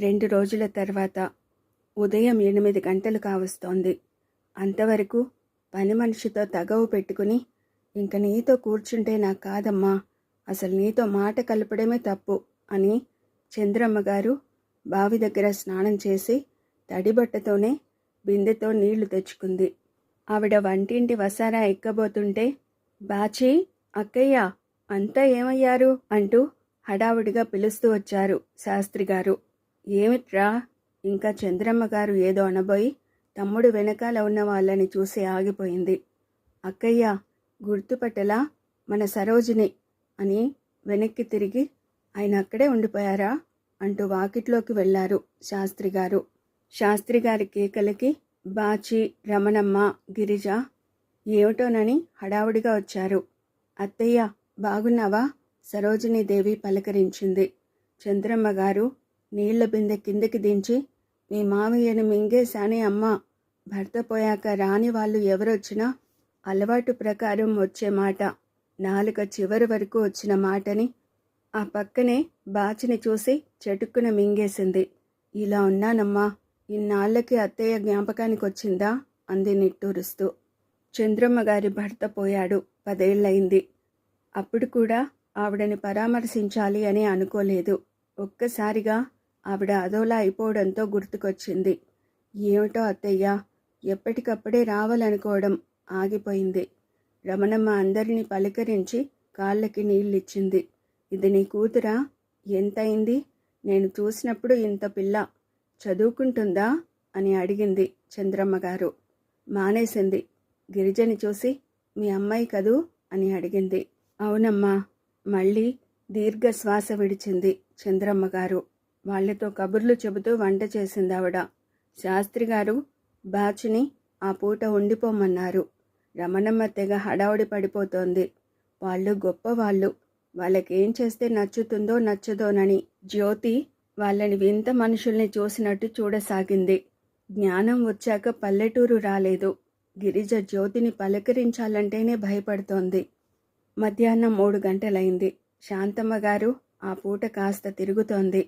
రెండు రోజుల తర్వాత ఉదయం ఎనిమిది గంటలు కావస్తోంది. అంతవరకు పని మనిషితో తగవు పెట్టుకుని ఇంక నీతో కూర్చుంటే నాకు కాదమ్మా. అసలు నీతో మాట కలపడమే తప్పు అని చంద్రమ్మ గారు బావి దగ్గర స్నానం చేసి తడిబట్టతోనే బిందెతో నీళ్ళు తెచ్చుకుంది. ఆవిడ వంటింటి వసారా ఎక్కబోతుంటే బాచి అక్కయ్య అంతా ఏమయ్యారు? అంటూ హడావుడిగా పిలుస్తూ వచ్చారు శాస్త్రి గారు ఏమిట్రా? ఇంకా చంద్రమ్మ గారు ఏదో అనబోయి తమ్ముడు వెనకాల ఉన్న వాళ్ళని చూసి ఆగిపోయింది. అక్కయ్య గుర్తుపట్టలా? మన సరోజిని అని వెనక్కి తిరిగి ఆయన అక్కడే ఉండిపోయారా? అంటూ వాకిట్లోకి వెళ్ళారు శాస్త్రి గారు. శాస్త్రి గారి కేకలకి బాచి రమణమ్మ గిరిజ ఏమిటోనని హడావుడిగా వచ్చారు. అత్తయ్య బాగున్నావా? సరోజిని దేవి పలకరించింది. చంద్రమ్మ గారు నీళ్ళ బిందె కిందకి దించి మీ మామయ్యను మింగేశానే అమ్మ. భర్త పోయాక రాని వాళ్ళు ఎవరొచ్చినా అలవాటు ప్రకారం వచ్చే మాట నాలుక చివరి వరకు వచ్చిన మాటని. ఆ పక్కనే బాచిని చూసి చెటుక్కున మింగేసింది. ఇలా ఉన్నానమ్మా. ఇన్నాళ్ళకి అత్తయ్య జ్ఞాపకానికి వచ్చిందా అంది నిట్టూరుస్తూ. చంద్రమ్మ గారి భర్త పోయాడు. పదేళ్ళయింది అప్పుడు కూడా ఆవిడని పరామర్శించాలి అని అనుకోలేదు. ఒక్కసారిగా ఆవిడ అదోలా అయిపోవడంతో గుర్తుకొచ్చింది. ఏమిటో అత్తయ్య ఎప్పటికప్పుడే రావాలనుకోవడం ఆగిపోయింది. రమణమ్మ అందరినీ పలకరించి కాళ్ళకి నీళ్ళిచ్చింది. ఇది నీ కూతురా? ఎంతయింది? నేను చూసినప్పుడు ఇంత పిల్ల చదువుకుంటుందా? అని అడిగింది చంద్రమ్మ గారు మానేసింది. గిరిజని చూసి మీ అమ్మాయి కదూ? అని అడిగింది. అవునమ్మా. మళ్ళీ దీర్ఘ శ్వాస విడిచింది చంద్రమ్మ గారు వాళ్ళతో కబుర్లు చెబుతూ వంట చేసింది ఆవిడ శాస్త్రి గారు బాచుని ఆ పూట ఉండిపోమన్నారు. రమణమ్మ తెగ హడావుడి పడిపోతోంది. వాళ్ళు గొప్పవాళ్ళు. వాళ్ళకేం చేస్తే నచ్చుతుందో నచ్చదోనని జ్యోతి వాళ్ళని వింత మనుషుల్ని చూసినట్టు చూడసాగింది. జ్ఞానం వచ్చాక పల్లెటూరు రాలేదు. గిరిజ జ్యోతిని పలకరించాలంటేనే భయపడుతోంది. మధ్యాహ్నం మూడు గంటలైంది. శాంతమ్మ గారు ఆ పూట కాస్త తిరుగుతోంది.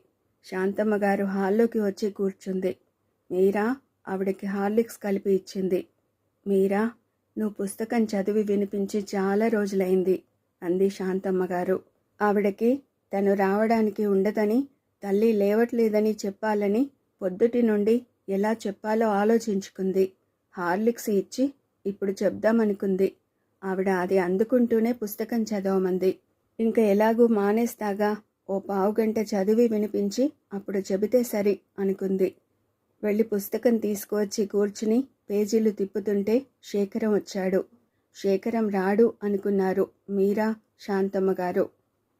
శాంతమ్మ గారు హాల్లోకి వచ్చి కూర్చుంది. మీరా ఆవిడకి హార్లిక్స్ కలిపి ఇచ్చింది. మీరా నువ్వు పుస్తకం చదివి వినిపించి చాలా రోజులైంది అంది శాంతమ్మ గారు. ఆవిడకి తను రావడానికి ఉండదని తల్లి లేవట్లేదని చెప్పాలని పొద్దుటి నుండి ఎలా చెప్పాలో ఆలోచించుకుంది. హార్లిక్స్ ఇచ్చి ఇప్పుడు చెప్దామనుకుంది. ఆవిడ అది అందుకుంటూనే పుస్తకం చదవమంది. ఇంకా ఎలాగూ మానేస్తాగా? ఓ పావుగంట చదివి వినిపించి అప్పుడు చెబితే సరి అనుకుంది. వెళ్ళి పుస్తకం తీసుకువచ్చి కూర్చుని పేజీలు తిప్పుతుంటే శేఖరం వచ్చాడు. శేఖరం రాడు అనుకున్నారు మీరా శాంతమ్మ గారు.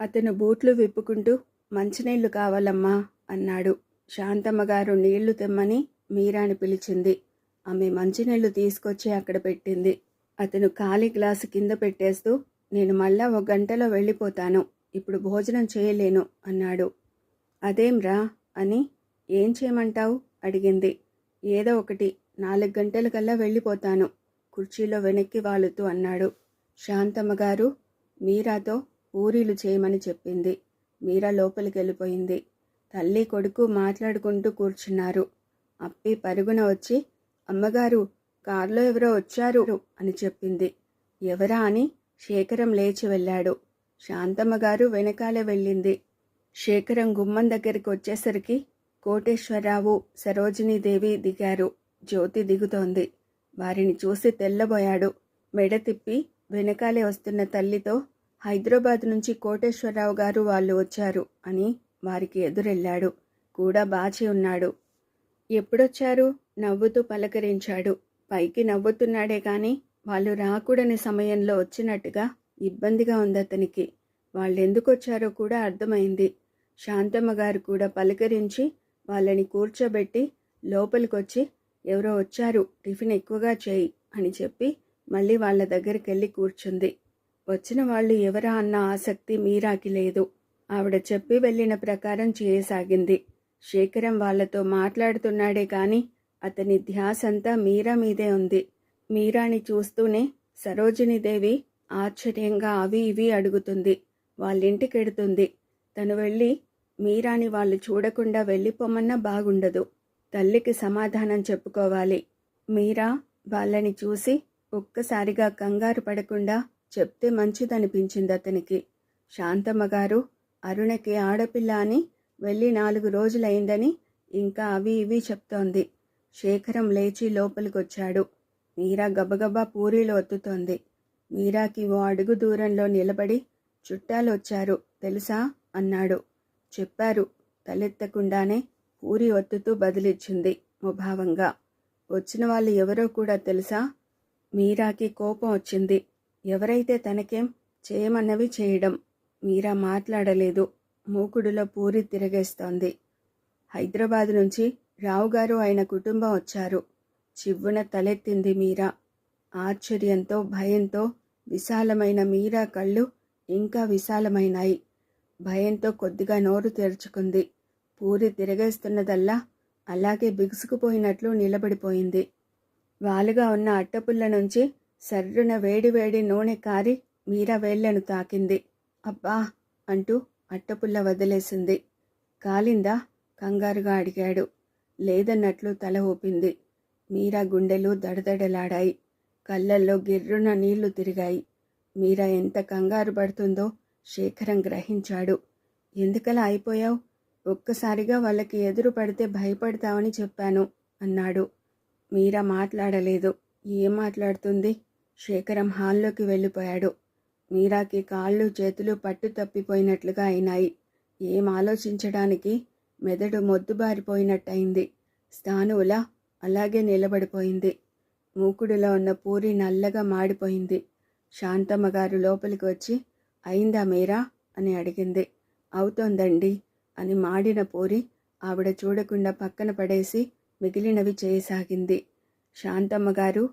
అతను బూట్లు విప్పుకుంటూ మంచినీళ్ళు కావాలమ్మా అన్నాడు. శాంతమ్మ గారు నీళ్ళు తెమ్మని మీరాని పిలిచింది. ఆమె మంచినీళ్ళు తీసుకొచ్చి అక్కడ పెట్టింది. అతను ఖాళీ గ్లాసు కింద పెట్టేస్తూ నేను మళ్ళా ఒక గంటలో వెళ్ళిపోతాను ఇప్పుడు భోజనం చేయలేను అన్నాడు. అదేంరా అని ఏం చేయమంటావు? అడిగింది. ఏదో ఒకటి. నాలుగు గంటలకల్లా వెళ్ళిపోతాను. కుర్చీలో వెనక్కి వాలుతూ అన్నాడు. శాంతమ్మ గారు మీరాతో పూరీలు చేయమని చెప్పింది. మీరా లోపలికి వెళ్ళిపోయింది. తల్లి కొడుకు మాట్లాడుకుంటూ కూర్చున్నారు. అప్పి పరుగున వచ్చి అమ్మగారు కారులో ఎవరో వచ్చారు అని చెప్పింది. ఎవరా? అని శేఖరం లేచి వెళ్ళాడు. శాంతమ్మ గారు వెనకాలే వెళ్ళింది. శేఖరం గుమ్మం దగ్గరికి వచ్చేసరికి కోటేశ్వరరావు సరోజినీదేవి దిగారు. జ్యోతి దిగుతోంది. వారిని చూసి తెల్లబోయాడు. మెడ తిప్పి వెనకాలే వస్తున్న తల్లితో హైదరాబాద్ నుంచి కోటేశ్వరరావు గారు వాళ్ళు వచ్చారు అని వారికి ఎదురెళ్ళాడు. కూడా బాచి ఉన్నాడు. ఎప్పుడొచ్చారు? నవ్వుతూ పలకరించాడు. పైకి నవ్వుతున్నాడే కానీ వాళ్ళు రాకూడని సమయంలో వచ్చినట్టుగా ఇబ్బందిగా ఉంది అతనికి. వాళ్ళెందుకు వచ్చారో కూడా అర్థమైంది. శాంతమ్మ గారు కూడా పలకరించి వాళ్ళని కూర్చోబెట్టి లోపలికొచ్చి ఎవరో వచ్చారు టిఫిన్ ఎక్కువగా చేయి అని చెప్పి మళ్ళీ వాళ్ళ దగ్గరికి వెళ్ళి కూర్చుంది. వచ్చిన వాళ్ళు ఎవరా అన్న ఆసక్తి మీరాకి లేదు ఆవిడ చెప్పి వెళ్ళిన ప్రకారం చేయసాగింది. శేఖరం వాళ్ళతో మాట్లాడుతున్నాడే కాని అతని ధ్యాసంతా మీరా మీదే ఉంది. మీరాని చూస్తూనే సరోజినీదేవి ఆశ్చర్యంగా అవి ఇవి అడుగుతుంది. వాళ్ళింటికెడుతుంది. తను వెళ్ళి మీరాని వాళ్ళు చూడకుండా వెళ్ళిపోమన్నా బాగుండదు. తల్లికి సమాధానం చెప్పుకోవాలి. మీరా వాళ్ళని చూసి ఒక్కసారిగా కంగారు పడకుండా చెప్తే మంచిదనిపించింది అతనికి. శాంతమ్మ గారు అరుణకి ఆడపిల్ల అని వెళ్ళి నాలుగు రోజులైందని ఇంకా అవి ఇవి చెప్తోంది. శేఖరం లేచి లోపలికొచ్చాడు. మీరా గబగబా పూరీలు ఒత్తుతోంది. మీరాకి ఓ అడుగు దూరంలో నిలబడి చుట్టాలు వచ్చారు తెలుసా? అన్నాడు. చెప్పారు. తలెత్తకుండానే పూరి ఒత్తుతూ బదిలిచ్చింది ముభావంగా. వచ్చిన వాళ్ళు ఎవరో కూడా తెలుసా? మీరాకి కోపం వచ్చింది. ఎవరైతే తనకేం చేయమన్నవి చేయడం. మీరా మాట్లాడలేదు. మూకుడులో పూరి తిరగేస్తోంది. హైదరాబాద్ నుంచి రావుగారు ఆయన కుటుంబం వచ్చారు. చివ్వున తలెత్తింది మీరా. ఆశ్చర్యంతో భయంతో విశాలమైన మీరా కళ్ళు ఇంకా విశాలమైనాయి. భయంతో కొద్దిగా నోరు తెరుచుకుంది. పూరి తిరగేస్తున్నదల్లా అలాగే బిగుసుకుపోయినట్లు నిలబడిపోయింది. వాలుగా ఉన్న అట్టపుల్ల నుంచి సర్రున వేడివేడి నూనె కారి మీరా వేళ్ళను తాకింది. అబ్బా! అంటూ అట్టపుల్ల వదిలేసింది. కాలిందా? కంగారుగా అడిగాడు. లేదన్నట్లు తల ఊపింది. మీరా గుండెలు దడదడలాడాయి. కళ్ళల్లో గిర్రున నీళ్ళు తిరిగాయి. మీరా ఎంత కంగారు పడుతుందో శేఖరం గ్రహించాడు. ఎందుకలా అయిపోయావు? ఒక్కసారిగా వాళ్ళకి ఎదురు పడితే భయపడతావని చెప్పాను అన్నాడు. మీరా మాట్లాడలేదు. ఏం మాట్లాడుతుంది? శేఖరం హాల్లోకి వెళ్ళిపోయాడు. మీరాకి కాళ్ళు చేతులు పట్టు తప్పిపోయినట్లుగా అయినాయి. ఏం ఆలోచించడానికి? మెదడు మొద్దుబారిపోయినట్టయింది. స్థానువులా అలాగే నిలబడిపోయింది. మూకుడులో ఉన్న పూరి నల్లగా మాడిపోయింది. శాంతమ్మ గారు లోపలికి వచ్చి అయిందా మీరా? అని అడిగింది. అవుతోందండి అని మాడిన పూరి ఆవిడ చూడకుండా పక్కన పడేసి మిగిలినవి చేయసాగింది. శాంతమ్మ గారు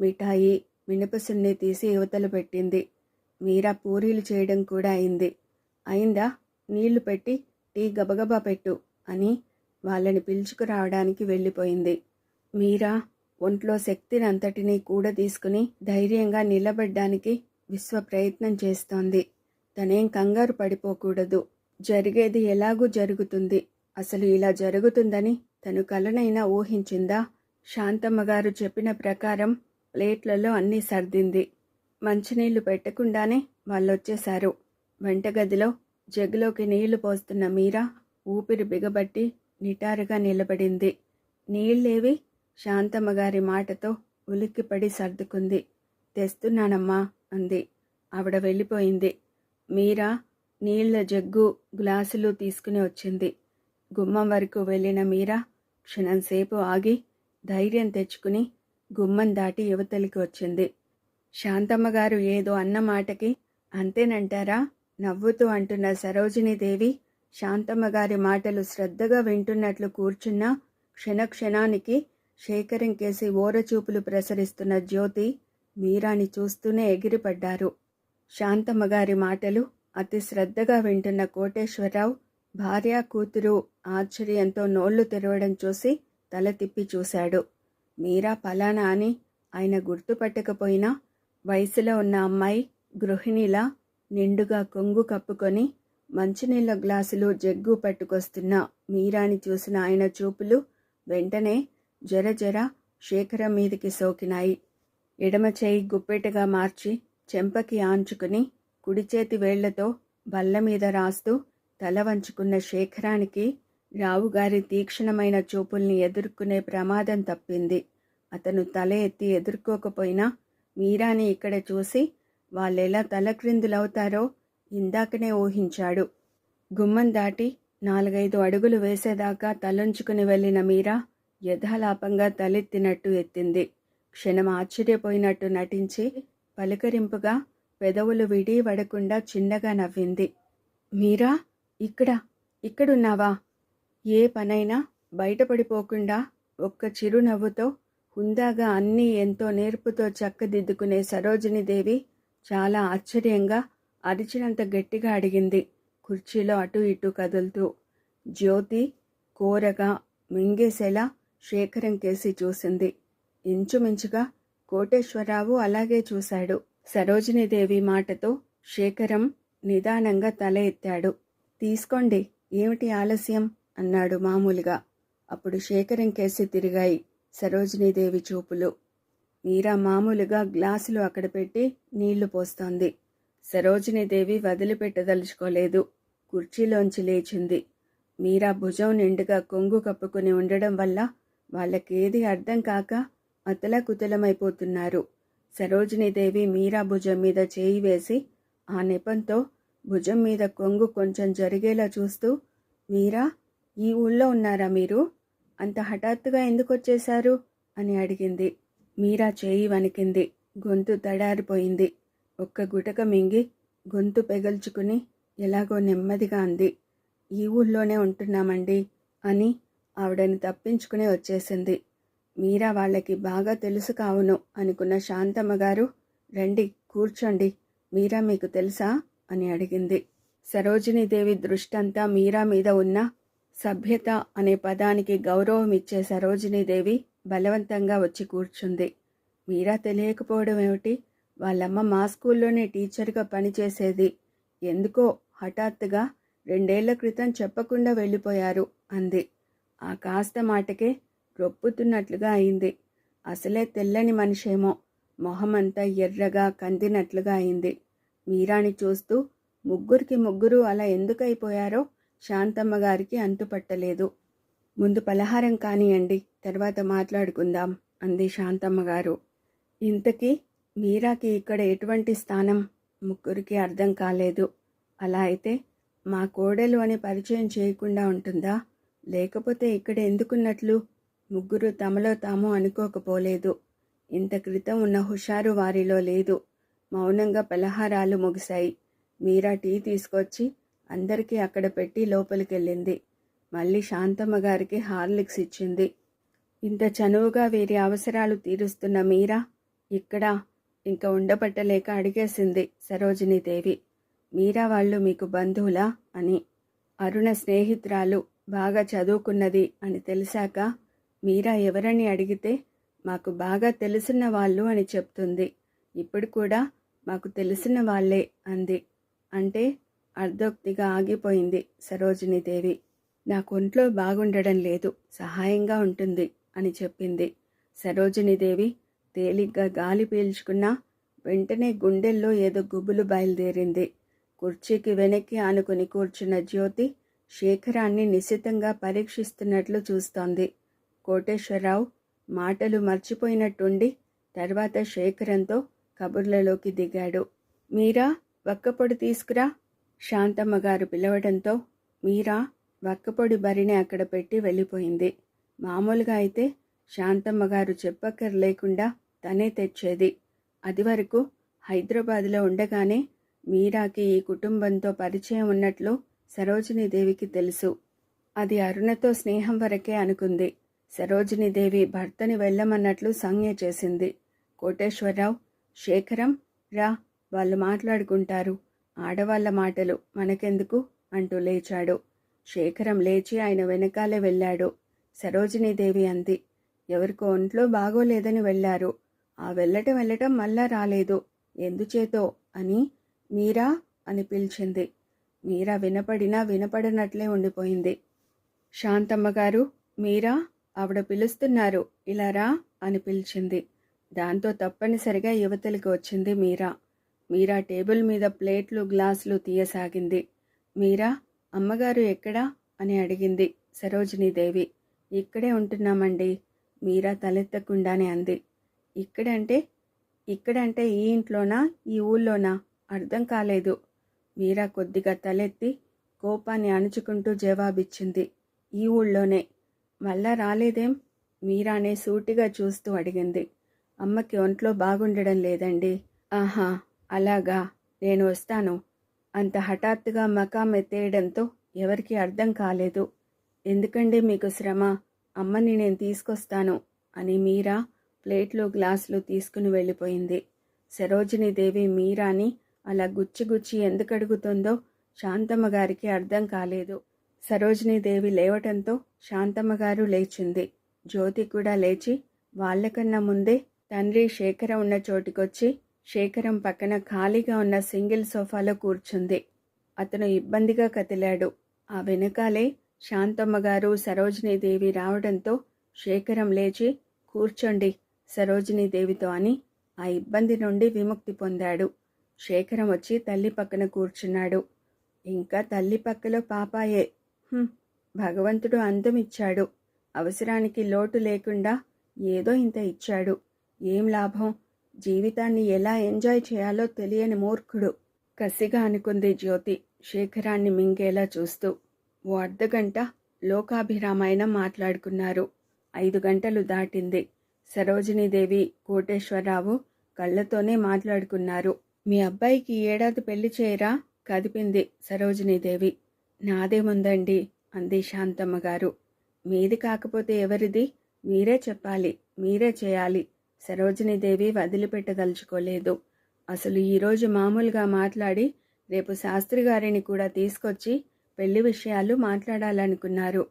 మిఠాయి మినపసున్ని తీసి యువతలు పెట్టింది. మీరా పూరీలు చేయడం కూడా అయింది. అయిందా? నీళ్ళు పెట్టి టీ గబగబా పెట్టు అని వాళ్ళని పిలుచుకురావడానికి వెళ్ళిపోయింది. మీరా? ఒంట్లో శక్తినంతటినీ కూడా తీసుకుని ధైర్యంగా నిలబడ్డానికి విశ్వ ప్రయత్నం చేస్తోంది. తనేం కంగారు పడిపోకూడదు. జరిగేది ఎలాగూ జరుగుతుంది. అసలు ఇలా జరుగుతుందని తను కలనైనా ఊహించిందా? శాంతమ్మ గారు చెప్పిన ప్రకారం ప్లేట్లలో అన్నీ సర్దింది. మంచినీళ్ళు పెట్టకుండానే వాళ్ళొచ్చేశారు. వంటగదిలో జగ్గులోకి నీళ్ళు పోస్తున్న మీరా ఊపిరి బిగబట్టి నిటారుగా నిలబడింది. నీళ్ళేవి శాంతమ్మగారి మాటతో ఉలిక్కిపడి సర్దుకుంది. తెస్తున్నానమ్మా అంది. ఆవిడ వెళ్ళిపోయింది. మీరా నీళ్ళ జగ్గు గ్లాసులు తీసుకుని వచ్చింది. గుమ్మం వరకు వెళ్ళిన మీరా క్షణంసేపు ఆగి ధైర్యం తెచ్చుకుని గుమ్మం దాటి యువతలికి వచ్చింది. శాంతమ్మ గారు ఏదో అన్న మాటకి అంతేనంటారా? నవ్వుతూ అంటున్న సరోజినీదేవి శాంతమ్మగారి మాటలు శ్రద్ధగా వింటున్నట్లు కూర్చున్న క్షణక్షణానికి శేఖరంకేసి ఓరచూపులు ప్రసరిస్తున్న జ్యోతి మీరాని చూస్తూనే ఎగిరిపడ్డారు. శాంతమ్మ గారి మాటలు అతి శ్రద్ధగా వింటున్న కోటేశ్వరరావు భార్య కూతురు ఆశ్చర్యంతో నోళ్ళు తెరవడం చూసి తల తిప్పి చూశాడు. మీరా పలానా అని ఆయన గుర్తుపట్టకపోయినా వయసులో ఉన్న అమ్మాయి గృహిణిలా నిండుగా కొంగు కప్పుకొని మంచినీళ్ళ గ్లాసులు జగ్గు పట్టుకొస్తున్న మీరాని చూసిన ఆయన చూపులు వెంటనే జర జర శేఖరం మీదికి సోకినాయి. ఎడమ చేయి గుప్పెటగా మార్చి చెంపకి ఆంచుకుని కుడి చేతి వేళ్ళతో బల్ల మీద రాస్తూ తల వంచుకున్న శేఖరానికి రావుగారి తీక్షణమైన చూపుల్ని ఎదుర్కొనే ప్రమాదం తప్పింది. అతను తల ఎత్తి ఎదుర్కోకపోయినా మీరాని ఇక్కడ చూసి వాళ్ళెలా తలక్రిందులవుతారో ఇందాకనే ఊహించాడు. గుమ్మం దాటి నాలుగైదు అడుగులు వేసేదాకా తలంచుకుని వెళ్ళిన మీరా యథాలాపంగా తలెత్తినట్టు ఎత్తింది. క్షణం ఆశ్చర్యపోయినట్టు నటించి పలకరింపుగా పెదవులు విడి వడకుండా చిన్నగా నవ్వింది. మీరా? ఇక్కడ? ఇక్కడున్నావా? ఏ పనైనా బయటపడిపోకుండా ఒక్క చిరునవ్వుతో హుందాగా అన్నీ ఎంతో నేర్పుతో చక్కదిద్దుకునే సరోజినీదేవి చాలా ఆశ్చర్యంగా అరిచినంత గట్టిగా అడిగింది కుర్చీలో అటు ఇటు కదులుతూ. జ్యోతి కోరగా మింగేసేలా శేఖరం కేసి చూసింది. ఇంచుమించుగా కోటేశ్వరరావు అలాగే చూశాడు. సరోజినీదేవి మాటతో శేఖరం నిదానంగా తల ఎత్తాడు. తీసుకోండి ఏమిటి ఆలస్యం? అన్నాడు మామూలుగా. అప్పుడు శేఖరం కేసి తిరిగాయి సరోజినీదేవి చూపులు. మీరా మామూలుగా గ్లాసులు అక్కడ పెట్టి నీళ్ళు పోస్తోంది. సరోజినీదేవి వదిలిపెట్టదలుచుకోలేదు. కుర్చీలోంచి లేచింది. మీరా భుజం నిండుగా కొంగు కప్పుకుని ఉండడం వల్ల వాళ్ళకేది అర్థం కాక అతలకుతలమైపోతున్నారు. సరోజినీదేవి మీరా భుజం మీద చేయి వేసి ఆ నెపంతో భుజం మీద కొంగు కొంచెం జరిగేలా చూస్తూ మీరా ఈ ఊళ్ళో ఉన్నారా మీరు? అంత హఠాత్తుగా ఎందుకు వచ్చేశారు అని అడిగింది. మీరా చేయి వణికింది. గొంతు తడారిపోయింది. ఒక్క గుటక మింగి గొంతు పెగల్చుకుని ఎలాగో నెమ్మదిగా అంది. ఈ ఊళ్ళోనే ఉంటున్నామండి అని ఆవిడని తప్పించుకుని వచ్చేసింది. మీరా వాళ్ళకి బాగా తెలుసు కావును అనుకున్న శాంతమ్మ గారు రండి కూర్చోండి. మీరా మీకు తెలుసా? అని అడిగింది. సరోజినీదేవి దృష్టంతా మీరా మీద ఉన్న సభ్యత అనే పదానికి గౌరవం ఇచ్చే సరోజినీదేవి బలవంతంగా వచ్చి కూర్చుంది. మీరా తెలియకపోవడం ఏమిటి? వాళ్ళమ్మ మా స్కూల్లోనే టీచర్గా పనిచేసేది. ఎందుకో హఠాత్తుగా రెండేళ్ళ క్రితం చెప్పకుండా వెళ్ళిపోయారు అంది. ఆ కాస్త మాటకే రొప్పుతున్నట్లుగా అయింది. అసలే తెల్లని మనిషేమో. మొహమంతా ఎర్రగా కందినట్లుగా అయింది. మీరాని చూస్తూ ముగ్గురికి ముగ్గురు అలా ఎందుకు అయిపోయారో శాంతమ్మ గారికి అంతుపట్టలేదు. ముందు పలహారం కానియండి తర్వాత మాట్లాడుకుందాం అంది శాంతమ్మ గారు. ఇంతకీ మీరాకి ఇక్కడ ఎటువంటి స్థానం? ముగ్గురికి అర్థం కాలేదు. అలా అయితే మా కోడలు అని పరిచయం చేయకుండా ఉంటుందా? లేకపోతే ఇక్కడ ఎందుకున్నట్లు? ముగ్గురు తమలో తాము అనుకోకపోలేదు. ఇంత క్రితం ఉన్న హుషారు వారిలో లేదు. మౌనంగా పలహారాలు ముగిశాయి. మీరా టీ తీసుకొచ్చి అందరికీ అక్కడ పెట్టి లోపలికెళ్ళింది. మళ్ళీ శాంతమ్మ గారికి హార్లిక్స్ ఇచ్చింది. ఇంత చనువుగా వీరి అవసరాలు తీరుస్తున్న మీరా ఇక్కడ ఇంకా ఉండబట్టలేక అడిగేసింది సరోజినీదేవి మీరా వాళ్ళు మీకు బంధువులా అని. అరుణ స్నేహితురాలు బాగా చదువుకున్నది అని తెలిసాక మీరా ఎవరని అడిగితే మాకు బాగా తెలిసిన వాళ్ళు అని చెప్తుంది. ఇప్పుడు కూడా మాకు తెలిసిన వాళ్ళే అంది. అంటే అర్ధోక్తిగా ఆగిపోయింది సరోజినీదేవి నాకు ఒంట్లో బాగుండడం లేదు సహాయంగా ఉంటుంది అని చెప్పింది. సరోజినీదేవి తేలిగ్గా గాలి పీల్చుకున్నా వెంటనే గుండెల్లో ఏదో గుబులు బయలుదేరింది. కుర్చీకి వెనక్కి ఆనుకుని కూర్చున్న జ్యోతి శేఖరాన్ని నిశితంగా పరీక్షిస్తున్నట్లు చూస్తోంది. కోటేశ్వరరావు మాటలు మర్చిపోయినట్టుండి తర్వాత శేఖరంతో కబుర్లలోకి దిగాడు. మీరా వక్కపొడి తీసుకురా శాంతమ్మ గారు పిలవడంతో మీరా వక్కపొడి బరిని అక్కడ పెట్టి వెళ్ళిపోయింది. మామూలుగా అయితే శాంతమ్మ గారు చెప్పక్కర్లేకుండా తనే తెచ్చేది. అది వరకు హైదరాబాద్లో ఉండగానే మీరాకి ఈ కుటుంబంతో పరిచయం ఉన్నట్లు సరోజినీదేవికి తెలుసు. అది అరుణతో స్నేహం వరకే అనుకుంది. సరోజినీదేవి భర్తని వెళ్ళమన్నట్లు సంజ్ఞ చేసింది. కోటేశ్వరరావు శేఖరం రా వాళ్ళు మాట్లాడుకుంటారు. ఆడవాళ్ళ మాటలు మనకెందుకు? అంటూ లేచాడు. శేఖరం లేచి ఆయన వెనకాలే వెళ్ళాడు. సరోజినీదేవి అంది. ఎవరికో ఒంట్లో బాగోలేదని వెళ్ళారు. ఆ వెళ్ళటం వెళ్ళటం మళ్ళా రాలేదు. ఎందుచేతో అని? మీరా? అని పిలిచింది. మీరా వినపడినా వినపడనట్లే ఉండిపోయింది. శాంతమ్మగారు మీరా? ఆవిడ పిలుస్తున్నారు. ఇలా రా అని పిలిచింది. దాంతో తప్పనిసరిగా యువతలకి వచ్చింది మీరా. మీరా టేబుల్ మీద ప్లేట్లు గ్లాసులు తీయసాగింది. మీరా అమ్మగారు ఎక్కడా? అని అడిగింది సరోజినీదేవి. ఇక్కడే ఉంటున్నామండి మీరా తలెత్తకుండానే అంది. ఇక్కడంటే ఇక్కడంటే ఈ ఇంట్లోనా ఈ ఊళ్ళోనా? అర్థం కాలేదు. మీరా కొద్దిగా తలెత్తి కోపాన్ని అణుచుకుంటూ జవాబిచ్చింది. ఈ ఊళ్ళోనే. మళ్ళా రాలేదేం? మీరానే సూటిగా చూస్తూ అడిగింది. అమ్మకి ఒంట్లో బాగుండడం లేదండి. ఆహా అలాగా. నేను వస్తాను. అంత హఠాత్తుగా మకాం ఎత్తేయడంతో ఎవరికి అర్థం కాలేదు. ఎందుకండి మీకు శ్రమ? అమ్మని నేను తీసుకొస్తాను అని మీరా ప్లేట్లు గ్లాసులు తీసుకుని వెళ్ళిపోయింది. సరోజినీదేవి మీరాని అలా గుచ్చి గుచ్చి ఎందుకు అడుగుతుందో శాంతమ్మ గారికి అర్థం కాలేదు. సరోజినీదేవి లేవటంతో శాంతమ్మ గారు లేచింది. జ్యోతి కూడా లేచి వాళ్ళకన్నా ముందే తండ్రి శేఖరం ఉన్న చోటికొచ్చి శేఖరం పక్కన ఖాళీగా ఉన్న సింగిల్ సోఫాలో కూర్చుంది. అతను ఇబ్బందిగా కదిలాడు. ఆ వెనకాలే శాంతమ్మ గారు సరోజినీదేవి రావడంతో శేఖరం లేచి కూర్చోండి సరోజినీదేవితో అని ఆ ఇబ్బంది నుండి విముక్తి పొందాడు. శేఖరం వచ్చి తల్లి పక్కన కూర్చున్నాడు. ఇంకా తల్లి పక్కలో పాపాయే. భగవంతుడు అందం ఇచ్చాడు. అవసరానికి లోటు లేకుండా ఏదో ఇంత ఇచ్చాడు. ఏం లాభం? జీవితాన్ని ఎలా ఎంజాయ్ చేయాలో తెలియని మూర్ఖుడు. కసిగా అనుకుంది జ్యోతి శేఖరాన్ని మింగేలా చూస్తూ. ఓ అర్ధగంట లోకాభిరామాయణం మాట్లాడుకున్నారు. ఐదు గంటలు దాటింది. సరోజినీదేవి కోటేశ్వరరావు కళ్ళతోనే మాట్లాడుకున్నారు. మీ అబ్బాయికి ఏడాది పెళ్ళి చేయరా? కదిపింది సరోజినీదేవి. నాదేముందండి? అంది శాంతమ్మ గారు మీది కాకపోతే ఎవరిది? మీరే చెప్పాలి. మీరే చేయాలి. సరోజినీదేవి వదిలిపెట్టదలుచుకోలేదు. అసలు ఈరోజు మామూలుగా మాట్లాడి రేపు శాస్త్రి గారిని కూడా తీసుకొచ్చి పెళ్ళి విషయాలు మాట్లాడాలనుకున్నారు.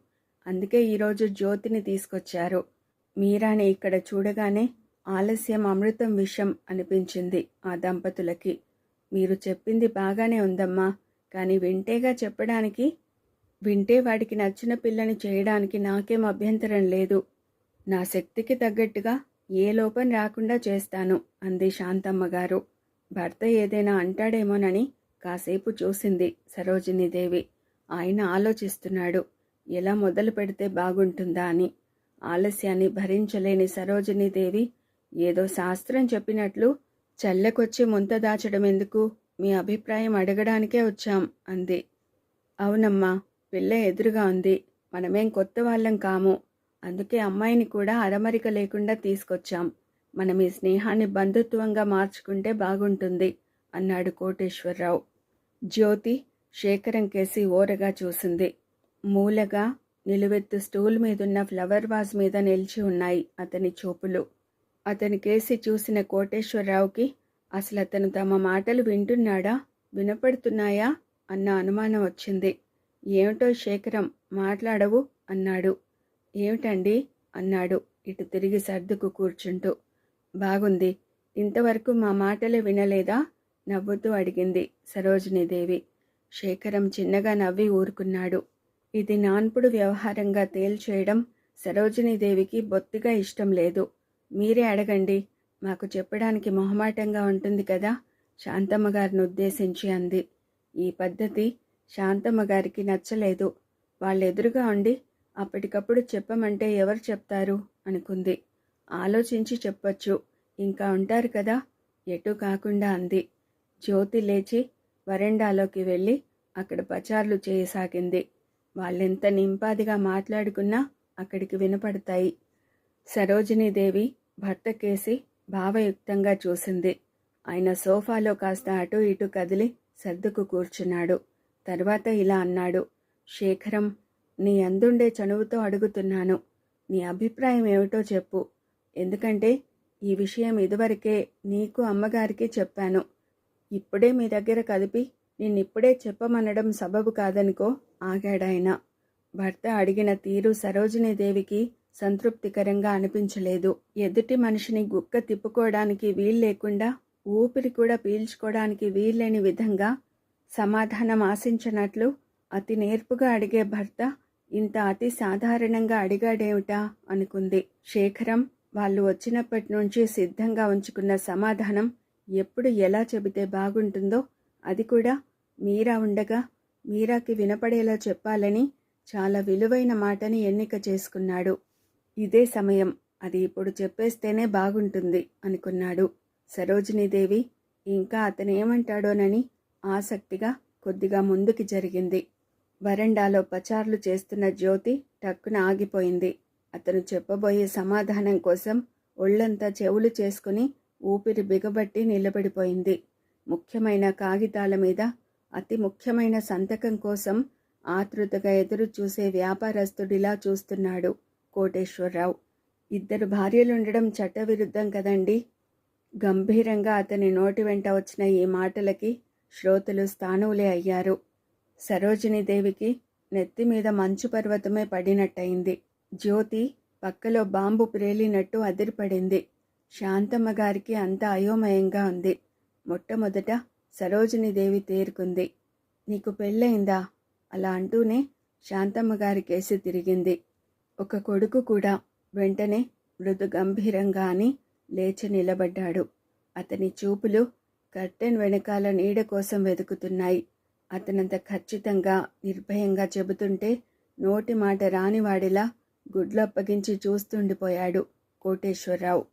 అందుకే ఈరోజు జ్యోతిని తీసుకొచ్చారు. మీరాని ఇక్కడ చూడగానే ఆలస్యం అమృతం విషం అనిపించింది ఆ దంపతులకి. మీరు చెప్పింది బాగానే ఉందమ్మా కానీ వింటేగా చెప్పడానికి వింటే వాడికి నచ్చిన పిల్లని చేయడానికి నాకేం అభ్యంతరం లేదు. నా శక్తికి తగ్గట్టుగా ఏ లోపం రాకుండా చేస్తాను అంది శాంతమ్మ గారు భర్త ఏదైనా అంటాడేమోనని కాసేపు చూసింది సరోజినీదేవి. ఆయన ఆలోచిస్తున్నాడు ఎలా మొదలు పెడితే బాగుంటుందా అని. ఆలస్యాన్ని భరించలేని సరోజినీదేవి ఏదో శాస్త్రం చెప్పినట్లు చల్లకొచ్చి ముంత దాచడం ఎందుకు మీ అభిప్రాయం అడగడానికే వచ్చాం అంది. అవునమ్మా పిల్ల ఎదురుగా ఉంది. మనమేం కొత్త వాళ్ళం కాము. అందుకే అమ్మాయిని కూడా అరమరిక లేకుండా తీసుకొచ్చాం. మనం ఈ స్నేహాన్ని బంధుత్వంగా మార్చుకుంటే బాగుంటుంది అన్నాడు కోటేశ్వరరావు. జ్యోతి శేఖరం కేసి ఓరగా చూసింది. మూలగా నిలువెత్తు స్టూల్ మీదున్న ఫ్లవర్ వాజ్ మీద నిలిచి ఉన్నాయి అతని చూపులు. అతని కేసి చూసిన కోటేశ్వరరావుకి అసలు అతను తమ మాటలు వింటున్నాడా? వినపడుతున్నాయా? అన్న అనుమానం వచ్చింది. ఏమిటో శేఖరం మాట్లాడవు అన్నాడు. ఏమిటండి? అన్నాడు ఇటు తిరిగి సర్దుకు కూర్చుంటూ. బాగుంది. ఇంతవరకు మా మాటలే వినలేదా? నవ్వుతూ అడిగింది సరోజినీదేవి. శేఖరం చిన్నగా నవ్వి ఊరుకున్నాడు. ఇది నాన్పుడు వ్యవహారంగా తేల్చేయడం సరోజినీదేవికి బొత్తిగా ఇష్టం లేదు. మీరే అడగండి. మాకు చెప్పడానికి మొహమాటంగా ఉంటుంది కదా? శాంతమ్మ గారిని ఉద్దేశించి అంది. ఈ పద్ధతి శాంతమ్మ గారికి నచ్చలేదు. వాళ్ళెదురుగా ఉండి అప్పటికప్పుడు చెప్పమంటే ఎవరు చెప్తారు? అనుకుంది. ఆలోచించి చెప్పొచ్చు. ఇంకా ఉంటారు కదా? ఎటు కాకుండా అంది. జ్యోతి లేచి వరండాలోకి వెళ్ళి అక్కడ పచార్లు చేయసాగింది. వాళ్ళెంత నింపాదిగా మాట్లాడుకున్నా అక్కడికి వినపడతాయి. సరోజినీదేవి భర్త కేసి భావయుక్తంగా చూసింది. ఆయన సోఫాలో కాస్త అటు ఇటు కదిలి సర్దుకు కూర్చున్నాడు. తర్వాత ఇలా అన్నాడు శేఖరం నీ అందుండే చనువుతో అడుగుతున్నాను. నీ అభిప్రాయం ఏమిటో చెప్పు. ఎందుకంటే ఈ విషయం ఇదివరకే నీకు అమ్మగారికి చెప్పాను. ఇప్పుడే మీ దగ్గర కదిపి నిన్నిప్పుడే చెప్పమనడం సబబు కాదనుకో ఆగాడాయన. భర్త అడిగిన తీరు సరోజినీదేవికి సంతృప్తికరంగా అనిపించలేదు. ఎదుటి మనిషిని గుక్క తిప్పుకోవడానికి వీలు లేకుండా ఊపిరి కూడా పీల్చుకోవడానికి వీల్లేని విధంగా సమాధానం ఆశించినట్లు అతి నేర్పుగా అడిగే భర్త ఇంత అతి సాధారణంగా అడిగాడేమిటా అనుకుంది. శేఖరం వాళ్ళు వచ్చినప్పటి నుంచి సిద్ధంగా ఉంచుకున్న సమాధానం ఎప్పుడు ఎలా చెబితే బాగుంటుందో అది కూడా మీరా ఉండగా మీరాకి వినపడేలా చెప్పాలని చాలా విలువైన మాటని ఎన్నిక చేసుకున్నాడు. ఇదే సమయం. అది ఇప్పుడు చెప్పేస్తేనే బాగుంటుంది అనుకున్నాడు సరోజినీదేవి. ఇంకా అతను ఏమంటాడోనని ఆసక్తిగా కొద్దిగా ముందుకి జరిగింది. వరండాలో పచార్లు చేస్తున్న జ్యోతి టక్కున ఆగిపోయింది. అతను చెప్పబోయే సమాధానం కోసం ఒళ్ళంతా చెవులు చేసుకుని ఊపిరి బిగబట్టి నిలబడిపోయింది. ముఖ్యమైన కాగితాల మీద అతి ముఖ్యమైన సంతకం కోసం ఆతృతగా ఎదురు చూసే వ్యాపారస్తుడిలా చూస్తున్నాడు. కోటేశ్వరరావు. ఇద్దరు భార్యలు ఉండడం చట్టవిరుద్ధం కదండి. గంభీరంగా అతని నోటి వెంట వచ్చిన ఈ మాటలకి శ్రోతలు స్థానువులే అయ్యారు. సరోజినీదేవికి నెత్తి మీద మంచు పర్వతమే పడినట్టయింది. జ్యోతి పక్కలో బాంబు ప్రేలినట్టు అదిరిపడింది. శాంతమ్మ గారికి అంత అయోమయంగా ఉంది. మొట్టమొదట సరోజినీదేవి తేరుకుంది. నీకు పెళ్ళయిందా? అలా అంటూనే శాంతమ్మ గారి కేసు తిరిగింది. ఒక కొడుకు కూడా వెంటనే మృదు గంభీరంగా అని లేచి నిలబడ్డాడు. అతని చూపులు కర్టెన్ వెనకాల నీడ కోసం వెతుకుతున్నాయి. అతనంత ఖచ్చితంగా నిర్భయంగా చెబుతుంటే నోటి మాట రానివాడిలా గుడ్లు అప్పగించి చూస్తుండిపోయాడు కోటేశ్వరరావు.